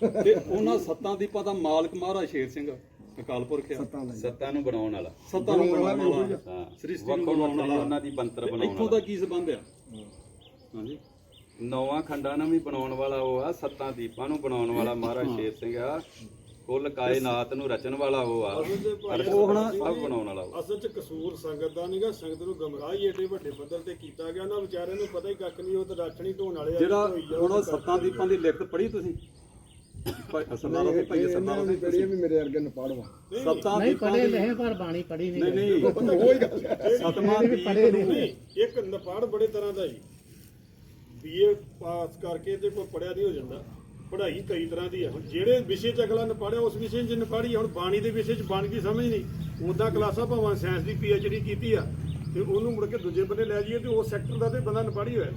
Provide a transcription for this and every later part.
ਤੇ ਉਹਨਾਂ ਸੱਤਾਂ ਦੀਪਾਂ ਦਾ ਮਾਲਕ ਮਹਾਰਾਜ ਸ਼ੇਰ ਸਿੰਘ ਅਕਾਲ ਪੁਰਖ ਆ। ਸੱਤਾਂ ਦਾ ਸੱਤਾਂ ਨੂੰ ਬਣਾਉਣ ਵਾਲਾ। ਸੱਤਾਂ ਨੂੰ ਬਣਾਉਣ ਵਾਲਾ। ਹਾਂ ਸ੍ਰਿਸ਼ਟੀ ਨੂੰ ਵੱਖੋ ਬਣਾਉਣ ਵੱਖਰੀ ਵਾਲਾ। ਉਹਨਾਂ ਦੀ ਬੰਤਰ ਤੇ ਬਣਾਉਣ ਇੱਥੋਂ ਵਾਲਾ। ਦਾ ਕੀ ਸੰਬੰਧ ਆ? ਹਾਂਜੀ। ਨੌਵਾਂ ਖੰਡਾਂ ਨੂੰ ਵੀ ਬਣਾਉਣ ਵਾਲਾ ਉਹ ਆ ਸੱਤਾਂ ਦੀਪਾਂ ਨੂੰ ਬਣਾਉਣ ਵਾਲਾ ਮਹਾਰਾਜ ਸ਼ੇਰ ਸਿੰਘ ਆ। ਕੁੱਲ ਕਾਇਨਾਤ ਨੂੰ ਰਚਣ ਵਾਲਾ ਉਹ ਆ। ਅਰਸ਼ ਉਹ ਹੁਣ- ਸਭ ਬਣਾਉਣ ਵਾਲਾ ਉਹ। ਅਸਲ ਚ ਕਸੂਰ ਸੰਗਤ ਦਾ ਨਹੀਂਗਾ ਸੰਗਤ ਨੂੰ ਗਮਰਾਹੀ ਏਡੇ ਵੱਡੇ ਪੱਧਰ ਤੇ ਕੀਤਾ ਗਿਆ। ਨਾ ਵਿਚਾਰਿਆਂ ਨੂੰ ਪਤਾ ਹੀ ਕੱਖ ਨਹੀਂ ਉਹ ਤਾਂ ਰਾਖਣੀ ਢੋਣ ਵਾਲੇ ਆ, ਜਿਹੜਾ ਜਾਓ, ਹੁਣ ਉਹ ਸੱਤਾਂ ਦੀਪਾਂ ਦੀ ਲਿਖਤ ਪੜ੍ਹੀ ਤੁਸੀਂ? ਭਾਈ ਸਰਦਾਰ ਸਿੰਘ ਭਾਈ ਸਰਦਾਰ ਇਹਨਾਂ ਦੀ ਪੜੀ ਵੀ ਮੇਰੇ ਵਰਗੇ ਨੂੰ ਪੜਵਾ। ਸੱਤਾਂ ਨਹੀਂ ਪੜੇ ਪਰ ਬਾਣੀ ਪੜੀ ਨਹੀਂ ਨਹੀਂ ਨਹੀਂ ਉਹੀ ਗੱਲ ਹੈ। ਸਤਵਾਂ ਦੀਪ ਪੜ੍ਹੇ ਨੂੰ ਨਹੀਂ ਇੱਕ ਨਪਾੜ ਬੜੇ ਤਰ੍ਹਾਂ ਦਾ ਜੀ। ਬੀਏ ਪਾਸ ਕਰਕੇ ਤੇ ਕੋਈ ਪੜਿਆ ਨਹੀਂ ਹੋ ਜਾਂਦਾ। ਪੜ੍ਹਾਈ ਕਈ ਤਰ੍ਹਾਂ ਦੀ ਹੈ। ਹੁਣ ਜਿਹੜੇ ਵਿਸ਼ੇ ਚ ਅਗਲਾ ਨਪਾੜਿਆ ਉਸ ਵਿਸ਼ੇ 'ਚ ਨਪਾੜੀ ਹੁਣ ਬਾਣੀ ਦੇ ਵਿਸ਼ੇ 'ਚ ਬਾਣੀ ਦੀ ਸਮਝ ਨਹੀਂ। ਉਦਾਂ ਕਲਾਸਾਂ ਭਾਵਾਂ ਸਾਇੰਸ ਦੀ ਪੀਐਚਡੀ ਕੀਤੀ ਆ। ਤੇ ਉਹਨੂੰ ਮੁੜ ਕੇ ਦੂਜੇ ਬੰਨੇ ਲੈ ਜਾਈਏ ਤੇ ਉਹ ਸੈਕਟਰ ਦਾ ਤੇ ਬੰਦਾ ਨਪਾੜੀ ਹੋਇਆ।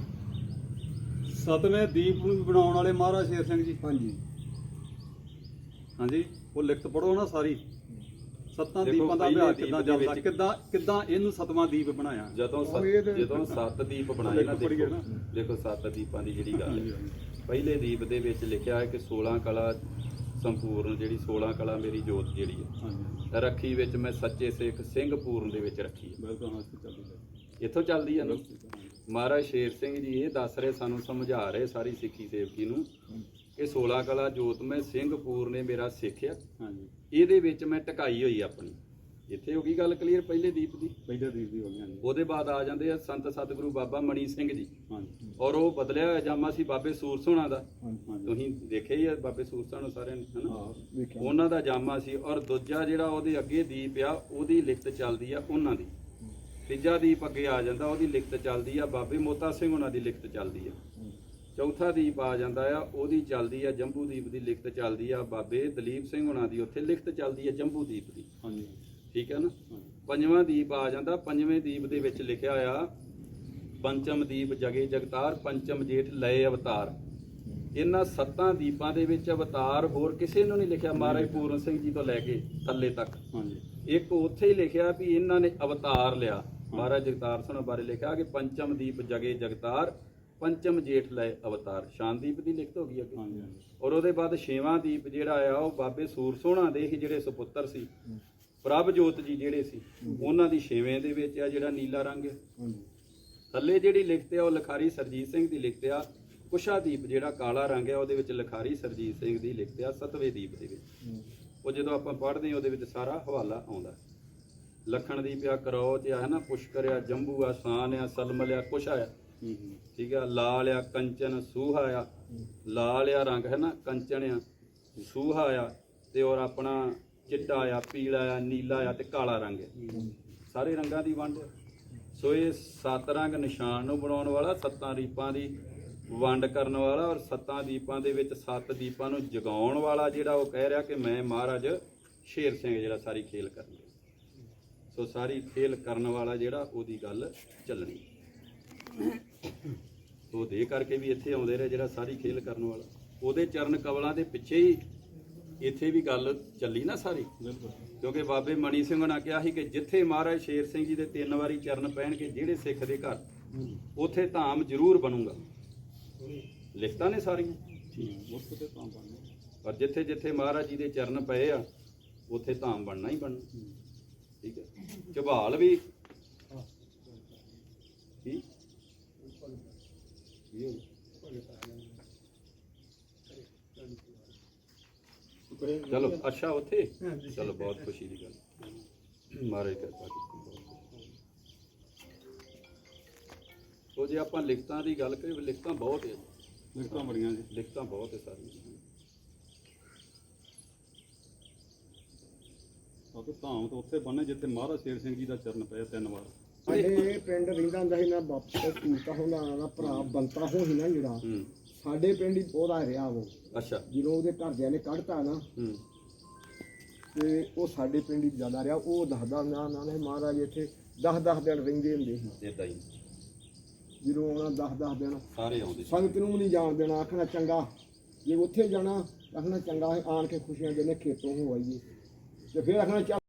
ਸਤਵੇਂ ਦੀਪ ਨੂੰ ਬਣਾਉਣ ਵਾਲੇ ਮਹਾਰਾਜ ਸ਼ੇਰ ਸਿੰਘ ਜੀ। ਹਾਂਜੀ। ਹਾਂਜੀ ਉਹ ਲਿਖਤ ਪੜੋ ਨਾ ਸਾਰੀ। ਸੱਤਾਂ ਦੇਖੋ, ਦੀਪਾਂ ਦਾ ਪਹਿਲੇ ਅਭਿਆਸ ਦੀਪ ਕਿੱਦਾਂ ਦੇ ਚੱਲਦਾ ਵਿੱਚ- ਕਿੱਦਾਂ ਕਿੱਦਾਂ ਇਹਨੂੰ ਸਤਵਾਂ ਦੀਪ ਬਣਾਇਆ? ਜਦੋਂ ਉਹ ਸੱਤ ਜਦੋਂ ਸੱਤ ਦੀਪ ਬਣਾਏ ਨਾ ਦੇਖੋ। ਨਾ। ਦੇਖੋ ਸੱਤ ਦੀਪਾਂ ਦੀ ਜਿਹੜੀ ਗੱਲ ਹੈ। ਪਹਿਲੇ ਦੀਪ ਦੇ ਵਿੱਚ ਲਿਖਿਆ ਹੈ ਕਿ 16 ਕਲਾ ਸੰਪੂਰਨ ਜਿਹੜੀ 16 ਕਲਾ ਮੇਰੀ ਜੋਤ ਜਿਹੜੀ ਹੈ। ਹਾਂਜੀ ਰੱਖੀ ਵਿੱਚ ਮੈਂ ਸੱਚੇ ਸਿੱਖ ਸਿੰਘ ਪੂਰਨ ਦੇ ਵਿੱਚ ਰੱਖੀ ਹੈ। ਬਿਲਕੁਲ ਹਾਂ ਚੱਲਦੀ ਹੈ। ਇੱਥੋਂ ਚੱਲਦੀ ਹੈ ਨਾ। ਮਹਾਰਾਜ ਸ਼ੇਰ ਸਿੰਘ ਜੀ ਇਹ ਦੱਸ ਰਹੇ ਸਾਨੂੰ ਸਮਝਾ ਰਹੇ ਸਾਰੀ ਸਿੱਖੀ ਸੇਵਕੀ ਨੂੰ ਕਿ 16 ਕਲਾ ਜੋਤ ਮੈਂ ਸਿੰਘ ਪੂਰਨੇ ਮੇਰਾ ਸਿੱਖਿਆ ਹਾਂਜੀ। ਇਹਦੇ ਵਿੱਚ ਮੈਂ ਟਿਕਾਈ ਹੋਈ ਆਪਣੀ। ਇੱਥੇ ਹੋ ਗਈ ਗੱਲ ਕਲੀਅਰ ਪਹਿਲੇ ਦੀਪ ਦੀ? ਪਹਿਲੇ ਦੀਪ ਦੀ ਹੋ ਗਈ ਹਾਂਜੀ। ਉਹਦੇ ਬਾਅਦ ਆ ਜਾਂਦੇ ਆ ਸੰਤ ਸਤਿਗੁਰੂ ਬਾਬਾ ਮਣੀ ਸਿੰਘ ਜੀ। ਹਾਂਜੀ। ਔਰ ਉਹ ਬਦਲਿਆ ਹੋਇਆ ਜਾਮਾ ਸੀ ਬਾਬੇ ਸੂਰਸ ਹੋਣਾ ਦਾ। ਹਾਂਜੀ ਤੁਸੀਂ ਦੇਖਿਆ ਹੀ ਆ ਬਾਬੇ ਸੂਰਸਾਂ ਨੂੰ ਸਾਰਿਆਂ ਨੇ ਹਨਾ? ਉਹਨਾਂ ਦਾ ਜਾਮਾ ਸੀ ਔਰ ਦੂਜਾ ਜਿਹੜਾ ਉਹਦੇ ਅੱਗੇ ਦੀਪ ਆ ਉਹਦੀ ਲਿਖਤ ਚੱਲਦੀ ਆ ਉਹਨਾਂ ਦੀ। ਤੀਜਾ ਦੀਪ ਅੱਗੇ ਆ ਜਾਂਦਾ ਉਹਦੀ ਲਿਖਤ ਚੱਲਦੀ ਆ। ਬਾਬੇ ਮੋਤਾ ਸਿੰਘ ਉਹਨਾਂ ਦੀ ਲਿਖਤ ਚੱਲਦੀ ਆ। ਚੌਥਾ ਦੀਪ ਆ ਜਾਂਦਾ ਆ ਉਹਦੀ ਚੱਲਦੀ ਆ ਜੰਬੂ ਦੀਪ ਦੀ ਲਿਖਤ ਚੱਲਦੀ ਆ ਬਾਬੇ ਦਲੀਪ ਸਿੰਘ ਉਹਨਾਂ ਦੀ ਉੱਥੇ ਲਿਖਤ ਚੱਲਦੀ ਆ ਜੰਬੂ ਦੀਪ ਦੀ। ਹਾਂਜੀ। ਠੀਕ ਹੈ ਨਾ? ਪੰਜਵਾਂ ਦੀਪ ਆ ਜਾਂਦਾ ਪੰਜਵੇਂ ਦੀਪ ਦੇ ਵਿੱਚ ਲਿਖਿਆ ਆ ਪੰਚਮ ਦੀਪ ਜਗੇ ਜਗਤਾਰ ਪੰਚਮ ਜੇਠ ਲਏ ਅਵਤਾਰ। ਇਹਨਾਂ ਸੱਤਾਂ ਦੀਪਾਂ ਦੇ ਵਿੱਚ ਅਵਤਾਰ ਹੋਰ ਕਿਸੇ ਨੂੰ ਨਹੀਂ ਲਿਖਿਆ ਮਹਾਰਾਜ ਪੂਰਨ ਸਿੰਘ ਜੀ ਤੋਂ ਲੈ ਕੇ ਥੱਲੇ ਤੱਕ। ਹਾਂਜੀ। ਇੱਕ ਉੱਥੇ ਹੀ ਲਿਖਿਆ ਵੀ ਇਹਨਾਂ ਨੇ ਅਵਤਾਰ ਲਿਆ। ਮਹਾਰਾਜ ਜਗਤਾਰ ਸਿੰਘ ਬਾਰੇ ਲਿਖਿਆ ਕਿ ਪੰਚਮ ਦੀਪ ਜਗੇ ਜਗਤਾਰ ਪੰਚਮ ਜੇਠ ਲਏ ਅਵਤਾਰ ਸ਼ਾਨਦੀਪ ਦੀ ਲਿਖਤ ਹੋ ਗਈ ਅੱਗੇ। ਔਰ ਉਹਦੇ ਬਾਅਦ ਛੇਵਾਂ ਦੀਪ ਜਿਹੜਾ ਆ ਉਹ ਬਾਬੇ ਸੂਰ ਸੋਹਣਾ ਦੇ ਹੀ ਜਿਹੜੇ ਸੁਪੁੱਤਰ ਸੀ ਪ੍ਰਭ ਜੋਤ ਜੀ ਜਿਹੜੇ ਸੀ ਉਹਨਾਂ ਦੀ ਛੇਵੇਂ ਦੇ ਵਿੱਚ ਆ ਜਿਹੜਾ ਨੀਲਾ ਰੰਗ ਹੈ। ਥੱਲੇ ਜਿਹੜੀ ਲਿਖਤ ਆ ਉਹ ਲਖਾਰੀ ਸਰਜੀਤ ਸਿੰਘ ਦੀ ਲਿਖਤ ਆ। ਕੁਸ਼ਾ ਦੀਪ ਜਿਹੜਾ ਕਾਲਾ ਰੰਗ ਹੈ ਉਹਦੇ ਵਿੱਚ ਲਖਾਰੀ ਸਰਜੀਤ ਸਿੰਘ ਦੀ ਲਿਖਤ ਆ ਸਤਵੇਂ ਦੀਪ ਦੇ ਵਿੱਚ। ਉਹ ਜਦੋਂ ਆਪਾਂ ਪੜ੍ਹਦੇ ਹਾਂ ਉਹਦੇ ਵਿੱਚ ਸਾਰਾ ਹਵਾਲਾ ਆਉਂਦਾ। ਲਖਣ ਦੀਪ ਆ ਕਰੋਚ ਆ ਹੈ ਨਾ ਪੁਸ਼ਕਰ ਆ ਜੰਬੂ ਆ ਸਾਨ ਆ ਸਲਮਲ ਆ ਕੁਸ਼ਾ ਆ। ਠੀਕ ਆ, ਲਾਲ ਆ, ਕੰਚਨ ਸੂਹਾ ਆ। ਲਾਲ ਆ, ਰੰਗ ਹੈ ਨਾ, ਕੰਚਨ ਆ, ਸੂਹਾ ਆ ਤੇ ਔਰ ਆਪਣਾ ਚਿੱਟਾ ਆ, ਪੀਲਾ ਆ, ਨੀਲਾ ਆ ਤੇ ਕਾਲਾ ਰੰਗ ਹੈ ਸਾਰੇ ਰੰਗਾਂ ਦੀ ਵੰਡ ਸੋ ਇਹ ਸੱਤ ਰੰਗ ਨਿਸ਼ਾਨ ਨੂੰ ਬਣਾਉਣ ਵਾਲਾ, ਸੱਤਾਂ ਦੀਪਾਂ ਦੀ ਵੰਡ ਕਰਨ ਵਾਲਾ ਔਰ ਸੱਤਾਂ ਦੀਪਾਂ ਦੇ ਵਿੱਚ ਸੱਤ ਦੀਪਾਂ ਨੂੰ ਜਗਾਉਣ ਵਾਲਾ ਜਿਹੜਾ ਉਹ ਕਹਿ ਰਿਹਾ ਕਿ ਮੈਂ ਮਹਾਰਾਜ ਸ਼ੇਰ ਸਿੰਘ ਜਿਹੜਾ ਸਾਰੀ ਖੇਲ ਕਰਨੀ ਸੋ ਸਾਰੀ ਖੇਲ ਕਰਨ ਵਾਲਾ ਜਿਹੜਾ ਉਹਦੀ ਗੱਲ ਚੱਲਣੀ। ਉਹ ਦੇ ਕਰਕੇ ਵੀ ਇੱਥੇ ਆਉਂਦੇ ਰਹੇ ਜਿਹੜਾ ਸਾਰੀ ਖੇਲ ਕਰਨ ਵਾਲਾ। ਉਹਦੇ ਚਰਨ ਕਵਲਾਂ ਦੇ ਪਿੱਛੇ ਹੀ ਇੱਥੇ ਵੀ ਗੱਲ ਚੱਲੀ ਨਾ ਸਾਰੀ। ਬਿਲਕੁਲ ਕਿਉਂਕਿ ਬਾਬੇ ਮਣੀ ਸਿੰਘ ਨੇ ਕਿਹਾ ਸੀ ਕਿ ਜਿੱਥੇ ਮਹਾਰਾਜ ਸ਼ੇਰ ਸਿੰਘ ਜੀ ਦੇ ਤਿੰਨ ਵਾਰੀ ਚਰਨ ਪੈਣਗੇ ਜਿਹੜੇ ਸਿੱਖ ਦੇ ਘਰ, ਉੱਥੇ ਧਾਮ ਜ਼ਰੂਰ ਬਣੂਗਾ। ਲਿਖਤਾਂ ਨੇ ਸਾਰੀਆਂ। ਠੀਕ ਉਸ ਤੇ ਤਾਂ ਬਣਨਾ ਪਰ ਜਿੱਥੇ ਜਿੱਥੇ ਮਹਾਰਾਜ ਜੀ ਦੇ ਚਰਨ ਪਏ ਆ, ਉੱਥੇ ਧਾਮ ਬਣਨਾ ਹੀ ਬਣਨਾ। ਠੀਕ ਹੈ। ਝਬਾਲ ਵੀ। ਕੀ? ਚਲੋ ਅੱਛਾ ਉੱਥੇ? ਚਲੋ ਬਹੁਤ ਖੁਸ਼ੀ ਦੀ ਗੱਲ। ਮਹਾਰਾਜ ਕਿਰਪਾ ਉਹ ਜੇ ਆਪਾਂ ਲਿਖਤਾਂ ਦੀ ਗੱਲ ਕਰੀਏ ਲਿਖਤਾਂ ਬਹੁਤ ਹੈ। ਲਿਖਤਾਂ ਬੜੀਆਂ ਜੀ। ਲਿਖਤਾਂ ਬਹੁਤ ਹੈ ਸਾਰੀਆਂ। ਕਿਉਂਕਿ ਧਾਮ ਤਾਂ ਉੱਥੇ ਬੰਨੇ ਜਿੱਥੇ ਮਹਾਰਾਜ ਸ਼ੇਰ ਸਿੰਘ ਜੀ ਦਾ ਚਰਨ ਪਿਆ ਤਿੰਨ ਵਾਰ। ਸਾਡੇ ਪਿੰਡ ਰਹਿੰਦਾ ਹੁੰਦਾ ਸੀ ਨਾ ਬਾਪੂ ਸੂਰਤਾ ਹੁੰਦਾ ਦਾ ਭਰਾ ਬੰਤਾ ਹੋ ਸੀ ਨਾ ਜਿਹੜਾ ਹੂੰ। ਸਾਡੇ ਪਿੰਡ ਹੀ ਉਹਦਾ ਰਿਹਾ ਉਹ। ਅੱਛਾ। ਜਦੋਂ ਉਹਦੇ ਘਰਦਿਆਂ ਨੇ ਕੱਢਤਾ ਨਾ ਹੂੰ। ਤੇ ਉਹ ਸਾਡੇ ਪਿੰਡ ਹੀ ਜ਼ਿਆਦਾ ਰਿਹਾ। ਉਹ ਦੱਸਦਾ ਨਾ ਨਾ ਨੇ ਮਹਾਰਾਜ ਇੱਥੇ 10-10 ਦਿਨ ਰਹਿੰਦੇ ਹੁੰਦੇ ਸੀ। ਇਦਾਂ ਹੀ। ਜਦੋਂ ਆਉਣਾ 10-10 ਦਿਨ। ਸਾਰੇ ਆਉਂਦੇ ਸੀ। ਸੰਗਤ ਨੂੰ ਨਹੀਂ ਜਾਣ ਦੇਣਾ ਆਖਣਾ ਚੰਗਾ। ਜੇ ਉੱਥੇ ਜਾਣਾ ਆਖਣਾ ਚੰਗਾ ਆਣ ਕੇ ਖੁਸ਼ੀਆਂ ਦੇ ਨੇ ਖੇਤੋਂ ਹੋ ਆਈਏ। ਤੇ ਫਿਰ ਆਖਣਾ ਚੱਲ